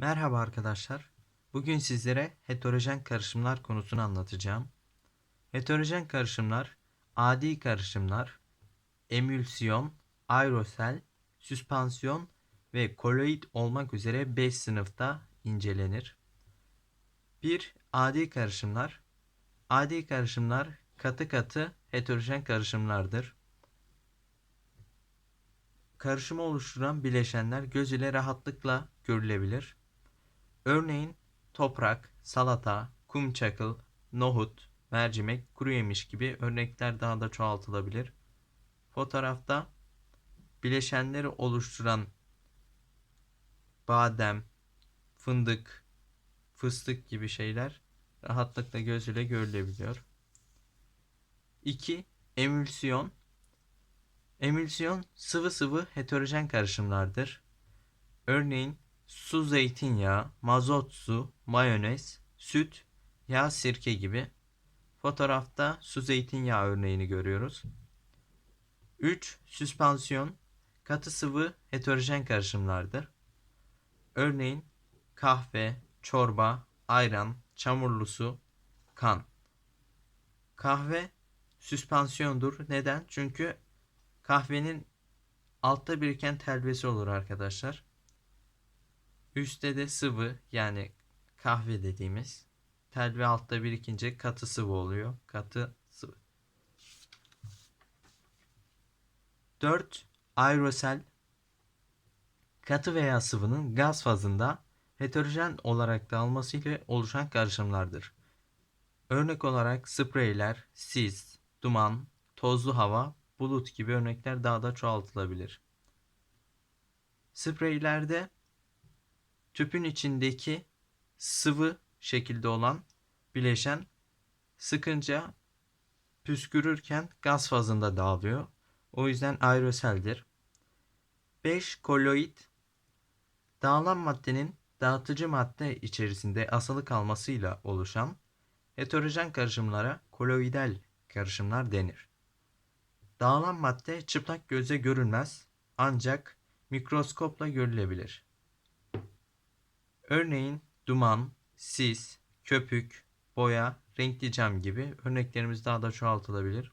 Merhaba arkadaşlar. Bugün sizlere heterojen karışımlar konusunu anlatacağım. Heterojen karışımlar, adi karışımlar, emülsiyon, aerosel, süspansiyon ve koloid olmak üzere 5 sınıfta incelenir. 1. Adi karışımlar. Adi karışımlar katı katı heterojen karışımlardır. Karışımı oluşturan bileşenler göz ile rahatlıkla görülebilir. Örneğin toprak, salata, kum çakıl, nohut, mercimek, kuru yemiş gibi örnekler daha da çoğaltılabilir. Fotoğrafta bileşenleri oluşturan badem, fındık, fıstık gibi şeyler rahatlıkla göz ile görülebiliyor. 2. Emülsiyon Emülsiyon sıvı sıvı heterojen karışımlardır. Örneğin su zeytinyağı, mazot su, mayonez, süt, yağ sirke gibi. Fotoğrafta su zeytinyağı örneğini görüyoruz. 3. Süspansiyon katı sıvı heterojen karışımlardır. Örneğin kahve, çorba, ayran, çamurlu su, kan. Kahve süspansiyondur. Neden? Çünkü kahvenin altta biriken telvesi olur arkadaşlar. Üstte de sıvı yani kahve dediğimiz telve altta birikince katı sıvı oluyor. Katı sıvı. 4. Aerosel katı veya sıvının gaz fazında heterojen olarak dağılması ile oluşan karışımlardır. Örnek olarak spreyler, sis, duman, tozlu hava, bulut gibi örnekler daha da çoğaltılabilir. Spreylerde tüpün içindeki sıvı şekilde olan bileşen sıkınca püskürürken gaz fazında dağılıyor. O yüzden aeroseldir. 5. Koloid Dağılan maddenin dağıtıcı madde içerisinde asılı kalmasıyla oluşan heterojen karışımlara koloidal karışımlar denir. Dağılan madde çıplak göze görünmez ancak mikroskopla görülebilir. Örneğin duman, sis, köpük, boya, renkli cam gibi örneklerimiz daha da çoğaltılabilir.